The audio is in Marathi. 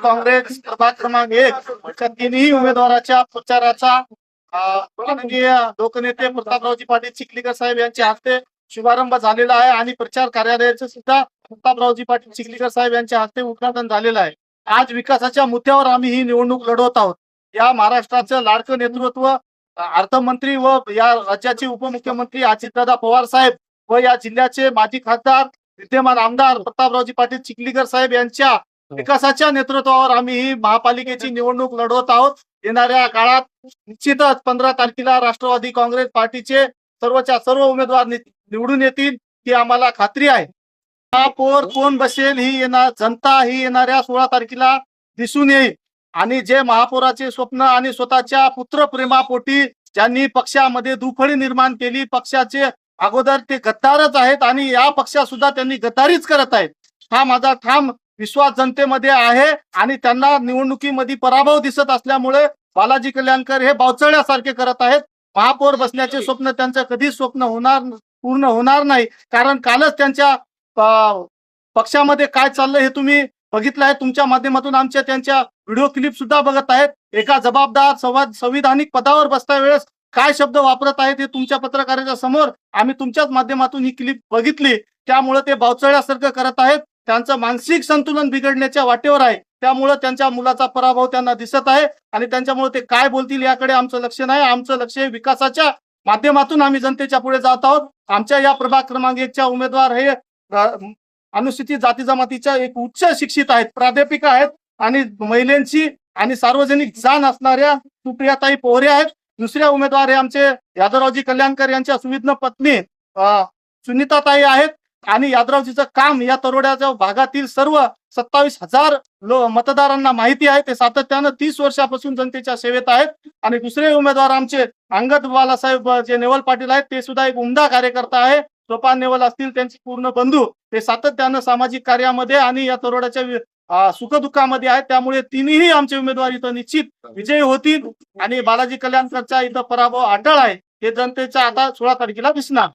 राष्ट्रवादी काँग्रेस प्रभाग क्रमांक एक अशा तिन्ही उमेदवाराच्या प्रचाराचा माननीय लोकनेते प्रतापरावजी पाटील चिखलीकर साहेब यांच्या हस्ते शुभारंभ झालेला आहे आणि प्रचार कार्यालयाचं सुद्धा प्रतापरावजी पाटील चिखलीकर साहेब यांच्या हस्ते उद्घाटन झालेलं आहे. आज विकासाच्या मुद्द्यावर आम्ही ही निवडणूक लढवत आहोत. या महाराष्ट्राचं लाडकं नेतृत्व अर्थमंत्री व या राज्याचे उपमुख्यमंत्री अजितदादा पवार साहेब व या जिल्ह्याचे माजी खासदार विद्यमान आमदार प्रतापरावजी पाटील चिखलीकर साहेब यांच्या हो. विकासाच्या नेतृत्वावर आम्ही महापालिकेची निवडणूक लढवत आहोत. येणाऱ्या काळात निश्चितच पंधरा तारखेला राष्ट्रवादी काँग्रेस पार्टीचे सर्वच्या सर्व उमेदवार निवडून येतील ही आम्हाला खात्री आहे. महापौर कोण बसेल ही येणार जनता ही येणाऱ्या सोळा तारखेला दिसून येईल. आणि जे महापौराचे स्वप्न आणि स्वतःच्या पुत्र प्रेमापोटी ज्यांनी पक्षामध्ये दुफळी निर्माण केली पक्षाचे अगोदर ते गद्दारच आहेत आणि या पक्षात सुद्धा त्यांनी गद्दारीच करत आहेत. हा माझा ठाम विश्वास जनतेमध्ये आहे आणि त्यांना निवडणुकीमध्ये पराभव दिसत असल्यामुळे बालाजी कल्याणकर हे बावचळल्यासारखे करत आहेत. महापौर बसण्याचे स्वप्न त्यांचं कधीच स्वप्न होणार पूर्ण होणार नाही. कारण कालच त्यांच्या पक्षामध्ये काय चाललंय हे तुम्ही बघितलं आहे. तुमच्या माध्यमातून आमच्या त्यांच्या व्हिडिओ क्लिप सुद्धा बघत आहेत. एका जबाबदार संवाद संविधानिक पदावर बसता वेळेस काय शब्द वापरत आहेत हे तुमच्या पत्रकाराच्या समोर आम्ही तुमच्याच माध्यमातून ही क्लिप बघितली. त्यामुळे ते बावचळ्यासारखं करत आहेत. त्यांचं मानसिक संतुलन बिघडण्याच्या वाटेवर आहे. त्यामुळे त्यांच्या मुलाचा पराभव त्यांना दिसत आहे आणि त्यांच्यामुळे ते काय बोलतील याकडे आमचं लक्ष नाही. आमचं लक्ष हे विकासाच्या माध्यमातून आम्ही जनतेच्या पुढे जात आहोत. आमच्या या प्रभाग क्रमांक एकच्या उमेदवार हे अनुसूचित जाती जमातीच्या एक उच्च शिक्षित आहेत प्राध्यापिका आहेत आणि महिलांची आणि सार्वजनिक जाण असणाऱ्या सुप्रियाताई पोहरे आहेत. दुसऱ्या उमेदवार हे आमचे यादवरावजी कल्याणकर यांच्या सुविध्न पत्नी सुनीताताई आहेत. आणि यादरावजीचं काम या तरोड्याच्या भागातील सर्व सत्तावीस हजार लो मतदारांना माहिती आहे. ते सातत्यानं तीस वर्षापासून जनतेच्या सेवेत आहेत. आणि दुसरे उमेदवार आमचे अंगद बालासाहेब जे नेवल पाटील आहेत ते सुद्धा एक उमदा कार्यकर्ता आहे. सोपान नेवल असतील त्यांचे पूर्ण बंधू. ते सातत्यानं सामाजिक कार्यामध्ये आणि या तरोड्याच्या सुखदुःखामध्ये आहेत. त्यामुळे तिन्ही आमचे उमेदवार इथं निश्चित विजयी होतील. आणि बालाजी कल्याणकरचा इथं पराभव अटळ आहे. हे जनतेच्या आता सोळा तारखेला दिसणार.